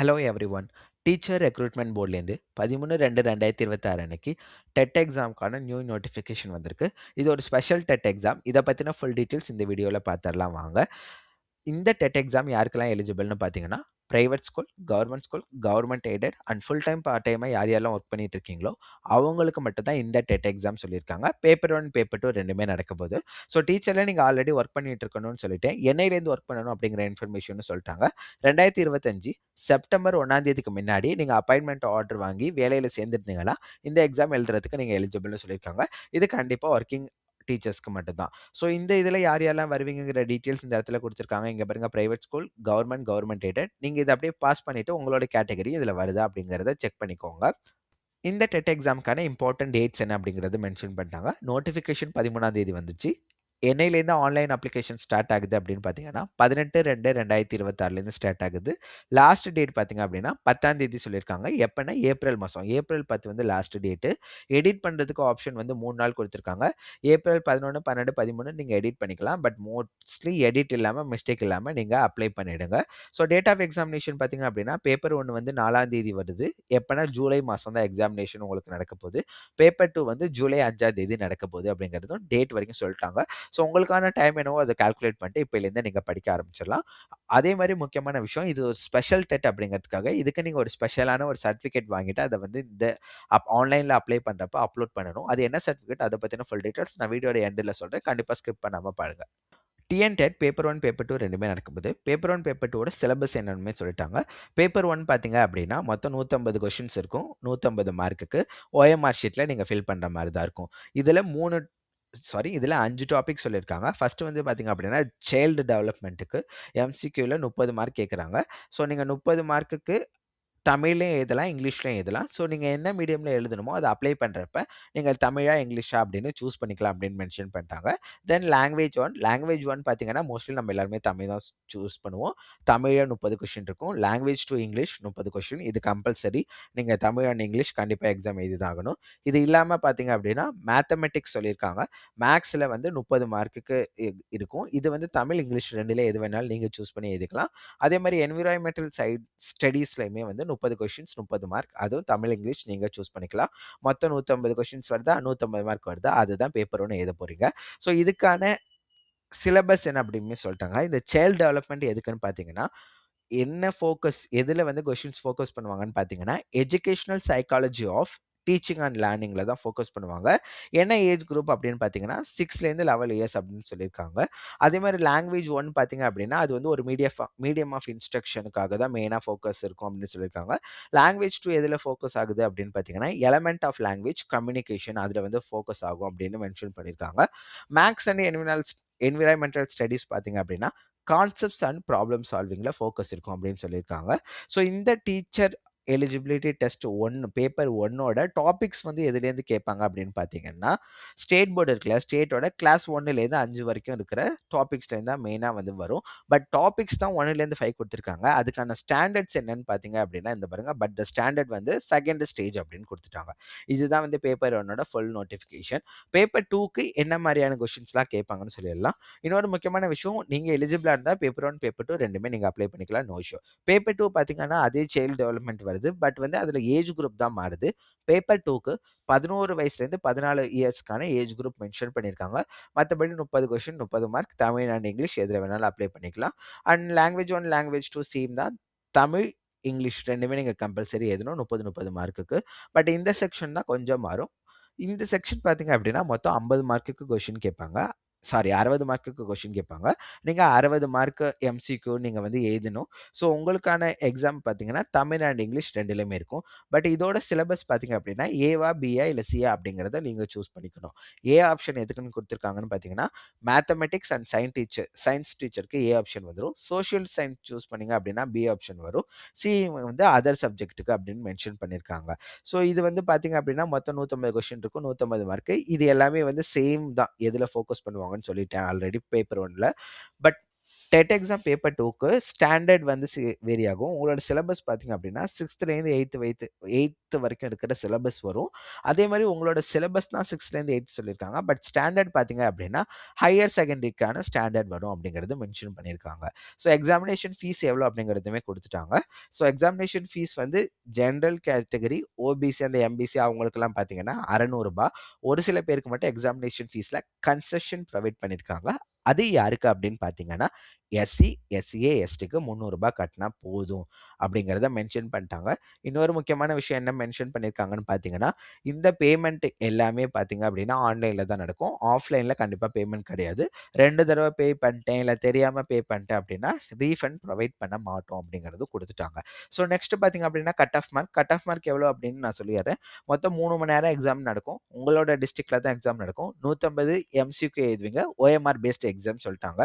Hello every one teacher recruitment போர்ட்லேருந்து பதிமூணு ரெண்டு ரெண்டாயிரத்தி இருபத்தாறு அன்னைக்கு டெட் எக்ஸாமுக்கான நியூ நோட்டிஃபிகேஷன் வந்திருக்கு. இது ஒரு ஸ்பெஷல் டெட் எக்ஸாம் இதை பற்றின ஃபுல் டீட்டெயில்ஸ் இந்த வீடியோவில் பார்த்துடலாம் வாங்க. இந்த டெட் எக்ஸாம் யாருக்கெல்லாம் எலிஜிபிள்னு பார்த்தீங்கன்னா private school government school government aided and full time part டைமாக யார் யாரெல்லாம் ஒர்க் பண்ணிட்டு இருக்கீங்களோ அவங்களுக்கு மட்டும் தான் இந்த டெட் எக்ஸாம் சொல்லியிருக்காங்க. பேப்பர் ஒன் பேப்பர் டூ ரெண்டுமே நடக்க போகுது. ஸோ டீச்சரில் நீங்கள் ஆல்ரெடி ஒர்க் பண்ணிட்டு இருக்கணும்னு சொல்லிட்டு என்னையிலேருந்து ஒர்க் பண்ணணும் அப்படிங்கிற இன்ஃபர்மேஷன் சொல்லிட்டாங்க. ரெண்டாயிரத்தி இருபத்தஞ்சு செப்டம்பர் ஒன்றாம் தேதிக்கு முன்னாடி நீங்கள் அப்பாயின்மெண்ட் ஆர்டர் வாங்கி வேலையில் சேர்ந்துருந்தீங்கன்னா இந்த எக்ஸாம் எழுதுறதுக்கு நீங்கள் எலிஜிபிள்னு சொல்லியிருக்காங்க. இது கண்டிப்பாக ஒர்க்கிங் டீச்சர்ஸ்க்கு மட்டும்தான். ஸோ இந்த இதில் யார் யாரெல்லாம் வருவீங்கிற டீட்டெயில்ஸ் இந்த இடத்துல கொடுத்துருக்காங்க. இங்கே பாருங்க private school government government aided நீங்கள் இதை அப்படியே பாஸ் பண்ணிவிட்டு உங்களோட கேட்டகரி இதில் வருதா அப்படிங்கிறத செக் பண்ணிக்கோங்க. இந்த டெட் எக்ஸாமுக்கான இம்பார்ட்டன்ட் டேட்ஸ் என்ன அப்படிங்கிறது மென்ஷன் பண்ணிட்டாங்க. நோட்டிஃபிகேஷன் பதிமூணாம் தேதி வந்துச்சு. என்னையிலேருந்து ஆன்லைன் அப்ளிகேஷன் ஸ்டார்ட் ஆகுது அப்படின்னு பார்த்தீங்கன்னா பதினெட்டு ரெண்டு ரெண்டாயிரத்தி இருபத்தாறுலேருந்து ஸ்டார்ட் ஆகுது. லாஸ்ட் டேட் பார்த்தீங்க அப்படின்னா பத்தாம் தேதி சொல்லியிருக்காங்க. எப்போனா ஏப்ரல் மாதம். ஏப்ரல் பத்து வந்து லாஸ்ட் டேட்டு. எடிட் பண்ணுறதுக்கு ஆப்ஷன் வந்து மூணு நாள் கொடுத்துருக்காங்க. ஏப்ரல் பதினொன்று பன்னெண்டு பதிமூணு நீங்கள் எடிட் பண்ணிக்கலாம். பட் மோஸ்ட்லி எடிட் இல்லாமல் மிஸ்டேக் இல்லாமல் நீங்கள் அப்ளை பண்ணிவிடுங்க ஸோ டேட் ஆஃப் எக்ஸாமினேஷன் பார்த்தீங்க அப்படின்னா பேப்பர் ஒன்று வந்து நாலாம் தேதி வருது. எப்போனா ஜூலை மாதம் தான் எக்ஸாமினேஷன் உங்களுக்கு நடக்க போகுது. பேப்பர் டூ வந்து ஜூலை அஞ்சாம் தேதி நடக்க போகுது அப்படிங்கிறதும் டேட் வரைக்கும் சொல்லிட்டாங்க. ஸோ உங்களுக்கான டைம் என்னவோ அதை கால்குலேட் பண்ணிட்டு இப்போலேருந்து நீங்கள் படிக்க ஆரம்பிச்சிடலாம். அதே மாதிரி முக்கியமான விஷயம் இது ஒரு ஸ்பெஷல் டெட் அப்படிங்கிறதுக்காக இதுக்கு நீங்கள் ஒரு ஸ்பெஷலான ஒரு சர்டிஃபிகேட் வாங்கிட்டு அதை வந்து இந்த அப் ஆன்லைனில் அப்ளை பண்ணுறப்ப அப்லோட் பண்ணணும். அது என்ன சர்டிஃபிகேட் அதை பற்றின ஃபுல் டீட்டெயில்ஸ் நான் வீடியோட எண்டில் சொல்கிறேன் கண்டிப்பாக ஸ்கிப் பண்ணாமல் பாருங்கள் TN TET paper one paper two ரெண்டுமே நடக்கும்போது பேப்பர் ஒன் பேப்பர் டூவோட சிலபஸ் என்னன்னு சொல்லிட்டாங்க. பேப்பர் ஒன் பார்த்தீங்க அப்படின்னா மொத்தம் நூற்றம்பது கொஷின்ஸ் இருக்கும். நூற்றம்பது மார்க்குக்கு ஓஎம்ஆர் ஷீட்டில் நீங்கள் ஃபில் பண்ணுற மாதிரி தான் இருக்கும். இதில் மூணு சாரி இதில் அஞ்சு டாபிக் சொல்லியிருக்காங்க ஃபஸ்ட்டு வந்து பார்த்திங்க அப்படின்னா சைல்டு டெவலப்மெண்ட்டுக்கு எம்சிக்யூவில் முப்பது மார்க் கேட்குறாங்க ஸோ நீங்கள் முப்பது மார்க்குக்கு தமிழ்லையும் எழுதலாம் இங்கிலீஷ்லையும் எழுதலாம். ஸோ நீங்கள் என்ன மீடியமில் எழுதணுமோ அதை அப்ளை பண்ணுறப்ப நீங்கள் தமிழா இங்கிலீஷா அப்படின்னு சூஸ் பண்ணிக்கலாம் அப்படின்னு மென்ஷன் பண்ணிட்டாங்க. Then language one language one பார்த்தீங்கன்னா மோஸ்ட்லி நம்ம எல்லாருமே தமிழ் தான் சூஸ் பண்ணுவோம். தமிழில் முப்பது கொஷின் இருக்கும். லாங்குவேஜ் டு இங்கிலீஷ் முப்பது கொஷின் இது கம்பல்சரி நீங்கள் தமிழ் அண்ட் இங்கிலீஷ் கண்டிப்பாக எக்ஸாம் எழுதிதாகணும் இது இல்லாமல் பார்த்தீங்க அப்படின்னா மேத்தமெட்டிக்ஸ் சொல்லியிருக்காங்க. மேக்ஸில் வந்து முப்பது மார்க்குக்கு இருக்கும். இது வந்து தமிழ் இங்கிலீஷ் ரெண்டுலேயே எது வேணாலும் நீங்கள் சூஸ் பண்ணி எழுதிக்கலாம். அதே மாதிரி என்விரான்மெண்டல் சைட் ஸ்டடீஸ்லையுமே வந்து முப்பது கொஷின்ஸ் முப்பது மார்க் அதுவும் தமிழ் இங்கிலீஷ் நீங்கள் சூஸ் பண்ணிக்கலாம். மொத்தம் நூற்றம்பது கொஷின்ஸ் வருதா? நூற்றம்பது மார்க் வருதா? அதுதான் பேப்பர் ஒன்று எழுத போகிறீங்க ஸோ இதுக்கான சிலபஸ் என்ன அப்படின்னு சொல்லிட்டாங்க. இந்த சைல்டு டெவலப்மெண்ட் எதுக்குன்னு பார்த்தீங்கன்னா என்ன ஃபோக்கஸ் எதில் வந்து கொஷின்ஸ் ஃபோக்கஸ் பண்ணுவாங்கன்னு பார்த்தீங்கன்னா educational psychology of teaching and லேர்னிங்கில் தான் ஃபோக்கஸ் பண்ணுவாங்க. என்ன ஏஜ் குரூப் அப்படின்னு பார்த்தீங்கன்னா சிக்ஸ்லேருந்து லெவல் இயர்ஸ் அப்படின்னு சொல்லியிருக்காங்க. அதே மாதிரி லாங்குவேஜ் ஒன் பார்த்தீங்க அப்படின்னா அது வந்து ஒரு மீடியம் மீடியம் ஆஃப் இன்ஸ்ட்ரக்ஷனுக்காக தான் மெயினாக ஃபோக்கஸ் இருக்கும் அப்படின்னு சொல்லியிருக்காங்க. லாங்குவேஜ் டூ எதில் ஃபோக்கஸ் ஆகுது அப்படின்னு பார்த்தீங்கன்னா எலமெண்ட் ஆஃப் லாங்குவேஜ் கம்யூனிகேஷன் அதில் வந்து ஃபோக்கஸ் ஆகும் அப்படின்னு மென்ஷன் பண்ணியிருக்காங்க. Maths and enviro environmental studies பார்த்தீங்க அப்படின்னா கான்செப்ட்ஸ் அண்ட் ப்ராப்ளம் சால்விங்கில் ஃபோக்கஸ் இருக்கும் அப்படின்னு சொல்லியிருக்காங்க. ஸோ இந்த டீச்சர் எலிஜிபிலிட்டி டெஸ்ட் ஒன்று பேப்பர் ஒன்னோட டாபிக்ஸ் வந்து எதுலேருந்து கேட்பாங்க அப்படின்னு பார்த்தீங்கன்னா ஸ்டேட் போர்டு இருக்குல்ல ஸ்டேட்டோட கிளாஸ் ஒன்னுலேருந்து அஞ்சு வரைக்கும் இருக்கிற டாபிக்ஸ்லேருந்து தான் மெயினாக வந்து வரும். பட் டாபிக்ஸ் தான் ஒன்னுலேருந்து ஃபைவ் கொடுத்துருக்காங்க. அதுக்கான ஸ்டாண்டர்ட்ஸ் என்னன்னு பார்த்தீங்க அப்படின்னா இந்த பாருங்க. பட் த ஸ்டாண்டர்ட் வந்து செகண்ட் ஸ்டேஜ் அப்படின்னு கொடுத்துட்டாங்க. இதுதான் வந்து பேப்பர் ஒன்னோட ஃபுல் நோட்டிஃபிகேஷன் பேப்பர் டூக்கு என்ன மாதிரியான கொஷின்ஸ்லாம் கேட்பாங்கன்னு சொல்லிடலாம். இன்னொரு முக்கியமான விஷயம் நீங்கள் எலிஜிபிளாக இருந்தால் பேப்பர் ஒன் பேப்பர் டூ ரெண்டுமே நீங்கள் அப்ளை பண்ணிக்கலாம். நோ ஷோ பேப்பர் டூ பார்த்தீங்கன்னா அதே சைல்டு டெவலப்மெண்ட் வருது. பட் வந்து அதில் ஏஜ் குரூப் தான் மாறுது. பேப்பர் டூக்கு பதினோரு வயசுலேருந்து பதினாலு இயர்ஸ்க்கான ஏஜ் குரூப் மென்ஷன் பண்ணியிருக்காங்க. மற்றபடி முப்பது கொஷின் முப்பது மார்க் தமிழ் அண்ட் இங்கிலீஷ் எதில் வேணாலும் அப்ளை பண்ணிக்கலாம். And language one language two same தான். தமிழ் இங்கிலீஷ் ரெண்டுமே நீங்கள் கம்பல்சரி எழுதணும். முப்பது முப்பது மார்க்குக்கு. பட் இந்த செக்ஷன் தான் கொஞ்சம் மாறும். இந்த செக்ஷன் பார்த்தீங்க அப்படின்னா மொத்தம் ஐம்பது மார்க்குக்கு கொஷின் கேட்பாங்க. சாரி அறுபது மார்க்குக்கு கொஷின் கேட்பாங்க. நீங்கள் அறுபது மார்க்கு எம்சிக்கு நீங்கள் வந்து எழுதணும். ஸோ உங்களுக்கான எக்ஸாம் பார்த்தீங்கன்னா தமிழ் அண்ட் இங்கிலீஷ் ரெண்டுலேயுமே இருக்கும். பட் இதோட சிலபஸ் பார்த்தீங்க அப்படின்னா ஏவா பிஏ இல்லை சிஏ அப்படிங்கிறத நீங்கள் சூஸ் பண்ணிக்கணும். ஏ ஆப்ஷன் எதுக்குன்னு கொடுத்துருக்காங்கன்னு பார்த்தீங்கன்னா mathematics and science teacher science டீச்சருக்கு ஏ ஆப்ஷன் வந்துடும் சோஷியல் சயின்ஸ் சூஸ் பண்ணிங்க அப்படின்னா பி ஆப்ஷன் வரும். சி வந்து அதர் சப்ஜெக்ட்டுக்கு அப்படின்னு மென்ஷன் பண்ணியிருக்காங்க ஸோ இது வந்து பார்த்தீங்க அப்படின்னா மொத்தம் நூற்றம்பது கொஷின் இருக்கும். நூற்றம்பது மார்க்கு. இது எல்லாமே வந்து சேம் தான். எதில் ஃபோக்கஸ் பண்ணுவாங்க பண்ணுவாங்கன்னு சொல்லிட்டேன். ஆல்ரெடி பேப்பர் ஒன்ல பட் டெட் எக்ஸாம் பேப்பர் டூக்கு ஸ்டாண்டர்ட் வந்து சி வேரி ஆகும். உங்களோட சிலபஸ் பார்த்தீங்க அப்படின்னா 6த்துலேருந்து 8த் வைத்து எயித்து வரைக்கும் இருக்கிற சிலபஸ் வரும். அதே மாதிரி உங்களோட சிலபஸ் தான் 6லேருந்து 8த் சொல்லியிருக்காங்க. பட் ஸ்டாண்டர்ட் பார்த்தீங்க அப்படின்னா, ஹையர் செகண்டரிக்கான ஸ்டாண்டர்ட் வரும் அப்படிங்கிறது மென்ஷன் பண்ணியிருக்காங்க. ஸோ எக்ஸாமினேஷன் ஃபீஸ் எவ்வளோ அப்படிங்கிறதுமே கொடுத்துட்டாங்க ஸோ எக்ஸாமினேஷன் ஃபீஸ் வந்து ஜென்ரல் கேட்டகரி, ஓபிசி அந்த எம்பிசி அவங்களுக்கெல்லாம் பார்த்தீங்கன்னா அறநூறுபா ஒரு சில பேருக்கு மட்டும் எக்ஸாமினேஷன் ஃபீஸில் கன்செஷன் ப்ரொவைட் பண்ணியிருக்காங்க. அது யாருக்கு அப்படின்னு பார்த்தீங்கன்னா, எஸ்சி, எஸ்சிஏ, எஸ்டிக்கு முந்நூறுரூபா கட்டினா போதும் அப்படிங்கிறத மென்ஷன் பண்ணிட்டாங்க. இன்னொரு முக்கியமான விஷயம் என்ன மென்ஷன் பண்ணியிருக்காங்கன்னு பார்த்தீங்கன்னா, இந்த பேமெண்ட் எல்லாமே பார்த்தீங்க அப்படின்னா ஆன்லைனில் தான் நடக்கும். ஆஃப்லைனில் கண்டிப்பாக பேமெண்ட் கிடையாது. ரெண்டு தடவை பே பண்ணிட்டேன், இல்லை தெரியாமல் பே பண்ணிட்டேன் அப்படின்னா, ரீஃபண்ட் ப்ரொவைட் பண்ண மாட்டோம் அப்படிங்கிறது கொடுத்துட்டாங்க ஸோ நெக்ஸ்ட் பார்த்தீங்க அப்படின்னா cut off mark. Cut off mark எவ்வளோ அப்படின்னு நான் சொல்லிடுறேன் மொத்தம் மூணு மணி நேரம் எக்ஸாம் நடக்கும். உங்களோட டிஸ்ட்ரிக்டில் தான் எக்ஸாம் நடக்கும். நூற்றம்பது எம்சிக்கு எழுதுவீங்க. ஓஎம்ஆர் பேஸ்டு எக்ஸாம் சொல்லிட்டாங்க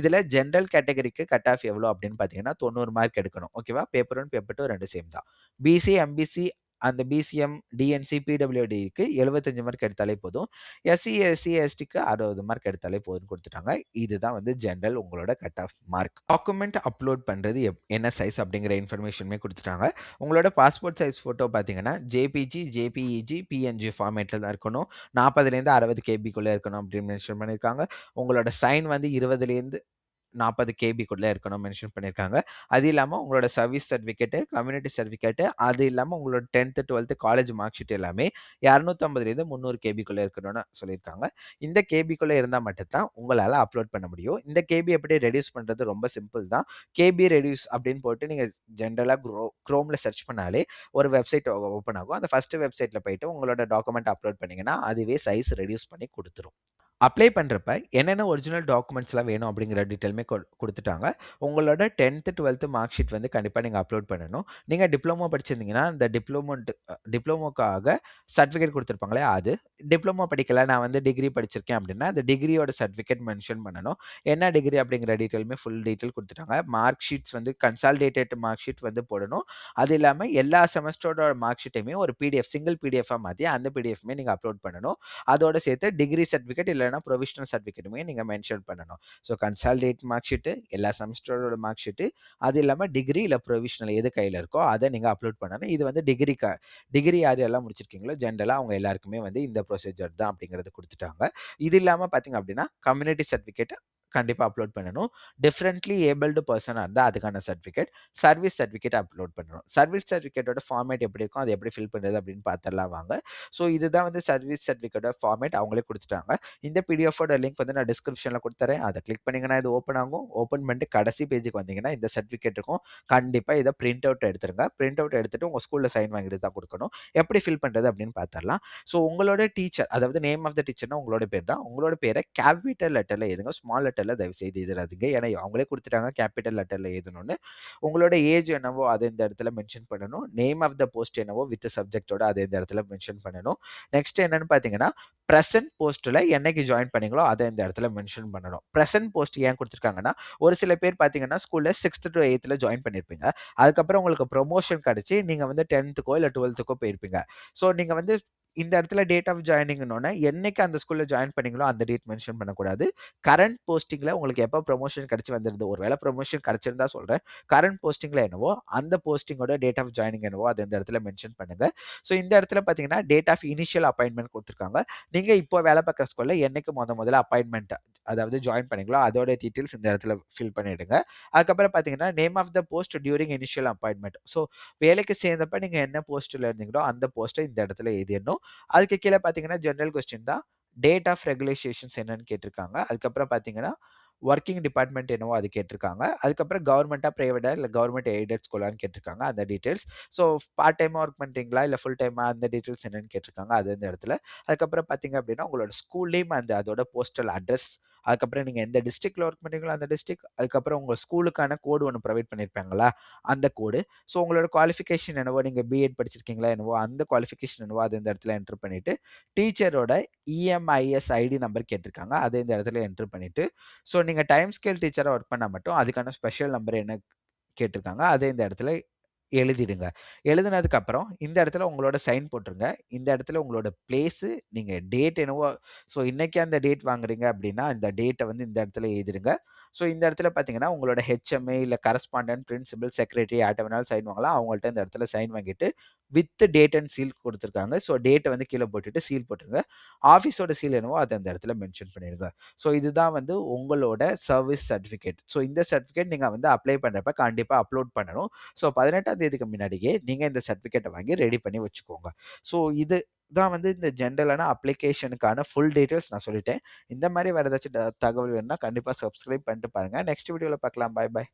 இதில் ஜென்ரல் கேட்டகரிக்கு கட் ஆஃப் எவ்வளோ அப்படின்னு பார்த்தீங்கன்னா, 90 மார்க் எடுக்கணும். ஓகேவா? பேப்பர் ஒன் பேப்பர் 2 2 சேம் தான். பிசி, எம்பிசி அந்த பிசிஎம், டிஎன்சி, பிடபிள்யூடிக்கு 75 மார்க் எடுத்தாலே போதும். எஸ்சி, எஸ்சி, எஸ்டிக்கு 60 மார்க் எடுத்தாலே போதும்னு கொடுத்துட்டாங்க இதுதான் வந்து ஜென்ரல் உங்களோட cut off mark. Document upload பண்ணுறது எப் என்ன சைஸ் அப்படிங்கிற இன்ஃபர்மேஷனுமே கொடுத்துட்டாங்க உங்களோட பாஸ்போர்ட் சைஸ் ஃபோட்டோ பார்த்தீங்கன்னா, ஜேபிஜி, ஜேபிஇஜி, பிஎன்ஜி ஃபார்மேட்டில் தான் இருக்கணும். நாற்பதுலேருந்து அறுபது கேபிக்குள்ளே இருக்கணும் அப்படின்னு மென்ஷன் பண்ணியிருக்காங்க. உங்களோட சைன் வந்து 20லேருந்து நாற்பது கேபிக்குள்ளே இருக்கணும் மென்ஷன் பண்ணியிருக்காங்க. அது இல்லாமல் உங்களோட சர்வீஸ் சர்டிஃபிகேட்டு கம்யூனிட்டி சர்டிஃபிகேட் அது இல்லாமல் உங்களோட 10த், 12த் காலேஜ் மார்க் ஷீட் எல்லாமே இரநூத்தம்பதுலேருந்து முந்நூறு கேபிக்குள்ளே இருக்கணும்னு சொல்லியிருக்காங்க. இந்த கேபிக்குள்ளே இருந்தால் மட்டும்தான் உங்களால் அப்லோட் பண்ண முடியும். இந்த கேபி எப்படி ரெடியூஸ் பண்ணுறது ரொம்ப சிம்பிள் தான். கேபி ரெடியூஸ் அப்படின்னு போட்டு நீங்கள் ஜென்ரலாக குரோ க்ரோமில் சர்ச் பண்ணாலே ஒரு வெப்சைட் ஓ ஓப்பன் ஆகும். அந்த ஃபஸ்ட்டு வெப்சைட்டில் போயிட்டு உங்களோட டாக்குமெண்ட் அப்லோட் பண்ணிங்கன்னா அதுவே சைஸ் ரெடியூஸ் பண்ணி கொடுத்துரும் அப்ளை பண்ணுறப்ப என்னென்ன ஒரிஜினல் டாக்குமெண்ட்ஸ்லாம் வேணும் அப்படிங்கிற டீட்டெயிலுமே கொடுத்துட்டாங்க உங்களோட 10த், 12த் மார்க் ஷீட் வந்து கண்டிப்பாக நீங்கள் அப்லோட் பண்ணணும். நீங்கள் டிப்ளமோ படிச்சிருந்தீங்கன்னா, அந்த டிப்ளோமோன்ட் டிப்ளமோக்காக சர்டிஃபிகேட் கொடுத்துருப்பாங்களே இல்லையா? அது. டிப்ளமோ படிக்கல நான் வந்து டிகிரி படிச்சிருக்கேன் அப்படின்னா, அந்த டிகிரியோட சர்டிஃபிகேட் மென்ஷன் பண்ணணும். என்ன டிகிரி அப்படிங்கிற டீட்டெயிலுமே ஃபுல் டீட்டெயில் கொடுத்துட்டாங்க மார்க் ஷீட்ஸ் வந்து கன்சால்டேட்டட் மார்க் ஷீட் வந்து போடணும். அது இல்லாமல் எல்லா செமஸ்டரோட மார்க் ஷீட்டையுமே ஒரு பிடிஎஃப் சிங்கிள் பிடிஎஃபாக மாற்றி அந்த பிடிஎஃப்மே நீங்கள் அப்லோட் பண்ணணும். அதோட சேர்த்து டிகிரி சர்டிஃபிகேட் இல்லை இல்லைனா ப்ரொவிஷனல் சர்டிஃபிகேட்டுமே நீங்க மென்ஷன் பண்ணணும். ஸோ கன்சாலிடேட் மார்க் ஷீட், எல்லா செமஸ்டரோட மார்க் ஷீட் அது இல்லாமல் டிகிரி இல்லை ப்ரொவிஷனல் எது கையில் இருக்கோ அதை நீங்க அப்லோட் பண்ணணும். இது வந்து டிகிரிக்கா டிகிரி யார் யாரெல்லாம் முடிச்சிருக்கீங்களோ ஜென்ரலாக அவங்க எல்லாருக்குமே வந்து இந்த ப்ரொசீஜர் தான் அப்படிங்கிறத கொடுத்துட்டாங்க இது இல்லாமல் பார்த்தீங்க அப்படின்னா, கம்யூனிட்டி சர்டிஃபிகேட் கண்டிப்பாக அப்லோட் பண்ணணும். டிஃப்ரெண்ட்லி ஏபிள்டு பர்சனாக இருந்தால் அதுக்கான சர்டிஃபிகேட், சர்வீஸ் சர்டிஃபிகேட் அப்லோட் பண்ணணும். சர்வீஸ் சர்டிஃபிகேட்டோட ஃபார்மேட் எப்படி இருக்கும்? அது எப்படி ஃபில் பண்ணுறது அப்படின்னு பார்த்துலாம் வாங்க. ஸோ இதுதான் வந்து சர்வீஸ் சர்டிஃபிகேட்டோட ஃபார்மேட் அவங்களே கொடுத்துட்டாங்க இந்த பிடிஎஃபோட லிங்க் வந்து நான் டிஸ்கிரிப்ஷனில் கொடுத்துறேன் அதை கிளிக் பண்ணிங்கன்னா இது ஓப்பன் ஆகும். ஓப்பன் பண்ணிட்டு கடைசி பேஜுக்கு வந்தீங்கன்னா இந்த சர்டிஃபிகேட் இருக்கும். கண்டிப்பாக இதை பிரிண்ட் அவுட் எடுத்துருங்க. பிரிண்ட் அவுட் எடுத்துட்டு உங்கள் ஸ்கூலில் சைன் வாங்கிட்டு தான் கொடுக்கணும் எப்படி ஃபில் பண்ணுறது அப்படின்னு பார்த்துரலாம். ஸோ உங்களோட டீச்சர் அதாவது நேம் ஆஃப் த டீச்சர்னா உங்களோட பேர் தான். உங்களோட பேரை கேபிட்டல் லெட்டரில் எதுங்க ஸ்மால் லெட்டர் லெட்டரில் தயவு செய்து எழுதிறாதீங்க. ஏன்னா அவங்களே கொடுத்துட்டாங்க கேப்பிட்டல் லெட்டர்ல எழுதணும்னு. உங்களோட ஏஜ் என்னவோ அதை இந்த இடத்துல மென்ஷன் பண்ணணும். நேம் ஆஃப் த போஸ்ட் என்னவோ வித் சப்ஜெக்டோட அதை இந்த இடத்துல மென்ஷன் பண்ணணும். நெக்ஸ்ட் என்னன்னு பார்த்தீங்கன்னா, ப்ரெசன்ட் போஸ்ட்ல என்னைக்கு ஜாயின் பண்ணீங்களோ அதை இந்த இடத்துல மென்ஷன் பண்ணணும். ப்ரெசன்ட் போஸ்ட் ஏன் கொடுத்துருக்காங்கன்னா ஒரு சில பேர் பார்த்தீங்கன்னா, ஸ்கூலில் சிக்ஸ்த்து டூ 8த்ல ஜாயின் பண்ணியிருப்பீங்க. அதுக்கப்புறம் உங்களுக்கு ப்ரொமோஷன் கிடச்சி நீங்கள் வந்து டென்த்துக்கோ இல்லை டுவெல்த்துக்கோ போயிருப்பீங்க. ஸோ நீங்கள் வந்து இந்த இடத்துல டேட் ஆஃப் ஜாயினிங்னோடனே என்னைக்கு அந்த ஸ்கூலில் ஜாயின் பண்ணீங்களோ அந்த டேட் மென்ஷன் பண்ணக்கூடாது. கரண்ட் போஸ்டிங்கில் உங்களுக்கு எப்போ ப்ரொமோஷன் கிடச்சி வந்திருந்தோ ஒரு வேலை ப்ரொமோஷன் கிடச்சிருந்தா சொல்கிறேன் கரண்ட் போஸ்டிங்கில் என்னவோ அந்த போஸ்டிங்கோட டேட் ஆஃப் ஜாயினிங் என்னவோ அது இந்த இடத்துல மென்ஷன் பண்ணுங்கள் ஸோ இந்த இடத்துல பார்த்தீங்கன்னா, டேட் ஆஃப் இனிஷியல் அப்பாயின்மெண்ட் கொடுத்துருக்காங்க. நீங்கள் இப்போ வேலை பார்க்குற ஸ்கூலில் என்னைக்கு முத முதல்ல அப்பாயின்மெண்ட் அதாவது ஜாயின் பண்ணீங்களோ அதோட டீட்டெயில்ஸ் இந்த இடத்துல ஃபில் பண்ணிவிடுங்க அதுக்கப்புறம் பார்த்தீங்கன்னா, name of the post during initial appointment so வேலைக்கு சேர்ந்தப்ப நீங்கள் என்ன போஸ்ட்டில் இருந்தீங்களோ அந்த போஸ்ட்டை இந்த இடத்துல எழுதிடணும். அதுக்கு கீழே பார்த்தீங்கன்னா, ஜென்ரல் கொஸ்டின் தான். டேட் ஆஃப் ரெகுலேஷேஷன்ஸ் என்னன்னு கேட்டிருக்காங்க. அதுக்கப்புறம் பார்த்தீங்கன்னா, ஒர்க்கிங் டிபார்ட்மெண்ட் என்னவோ அது கேட்டிருக்காங்க. அதுக்கப்புறம் கவர்மெண்ட்டாக ப்ரைவேட்டாக இல்லை கவர்மெண்ட் எய்டட் ஸ்கூலான்னு கேட்டிருக்காங்க. அந்த details. So part time work பண்ணுறீங்களா இல்லை ஃபுல் டைமாக அந்த டீட்டெயில்ஸ் என்னன்னு கேட்டிருக்காங்க. அது இந்த இடத்துல. அதுக்கப்புறம் பார்த்தீங்க அப்படின்னா, உங்களோட ஸ்கூல் நேம் அந்த அதோட போஸ்டல் அட்ரஸ். அதுக்கப்புறம் நீங்கள் எந்த டிஸ்ட்ரிக்டில் ஒர்க் பண்ணுறீங்களோ அந்த டிஸ்ட்ரிக் அதுக்கப்புறம் உங்கள் ஸ்கூலுக்கான கோடு ஒன்று ப்ரொவைட் பண்ணியிருப்பாங்களா? அந்த கோடு. ஸோ உங்களோட குவாலிஃபிகேஷன் என்னவோ நீங்கள் பிஎட் படிச்சிருக்கீங்களா என்னவோ அந்த குவாலிஃபிகேஷன் என்னவோ அது இந்த இடத்துல என்டர் பண்ணிவிட்டு டீச்சரோட இஎம்ஐஎஸ் ஐடி நம்பர் கேட்டிருக்காங்க. அதை இந்த இடத்துல என்டர் பண்ணிவிட்டு ஸோ நீங்கள் டைம் ஸ்கேல் டீச்சராக ஒர்க் பண்ணால் மட்டும் அதுக்கான ஸ்பெஷல் நம்பர் என்ன கேட்டிருக்காங்க. அதே இந்த இடத்துல எழுதிடுங்க. எழுதினதுக்கப்புறம் இந்த இடத்துல உங்களோட சைன் போட்டுருங்க. இந்த இடத்துல உங்களோட பிளேஸு, நீங்கள் டேட் என்னவோ ஸோ இன்றைக்கி அந்த டேட் வாங்குறீங்க அப்படின்னா, அந்த டேட்டை வந்து இந்த இடத்துல எழுதிடுங்க. ஸோ இந்த இடத்துல பார்த்தீங்கன்னா, உங்களோட ஹெச்எம்ஏ இல்லை கரஸ்பாண்டன்ட், பிரின்சிபல், செக்ரட்டரி யார்ட்ட வேணாலும் சைன் வாங்கலாம். அவங்கள்ட்ட இந்த இடத்துல சைன் வாங்கிட்டு, வித் டேட் அண்ட் சீல் கொடுத்துருக்காங்க ஸோ டேட்டை வந்து கீழே போட்டுட்டு சீல் போட்டுருங்க. ஆஃபீஸோட சீல் என்னவோ அதை அந்த இடத்துல மென்ஷன் பண்ணிடுங்க ஸோ இதுதான் வந்து உங்களோட சர்வீஸ் சர்டிஃபிகேட். ஸோ இந்த சர்டிஃபிகேட் நீங்கள் வந்து அப்ளை பண்ணுறப்ப கண்டிப்பாக அப்லோட் பண்ணணும். ஸோ 18ஆம் தேதிக்கு முன்னாடியே நீங்கள் இந்த சர்டிஃபிகேட்டை வாங்கி ரெடி பண்ணி வச்சுக்கோங்க. ஸோ இது தான் வந்து இந்த ஜென்ரலான அப்ளிகேஷனுக்கான ஃபுல் டீட்டெயில்ஸ் நான் சொல்லிட்டேன். இந்த மாதிரி வேறு ஏதாச்சும் தகவல் வேணும்னா கண்டிப்பாக சப்ஸ்கிரைப் பண்ணிட்டு பாருங்க. நெக்ஸ்ட் வீடியோவில் பார்க்கலாம். பாய் பாய்.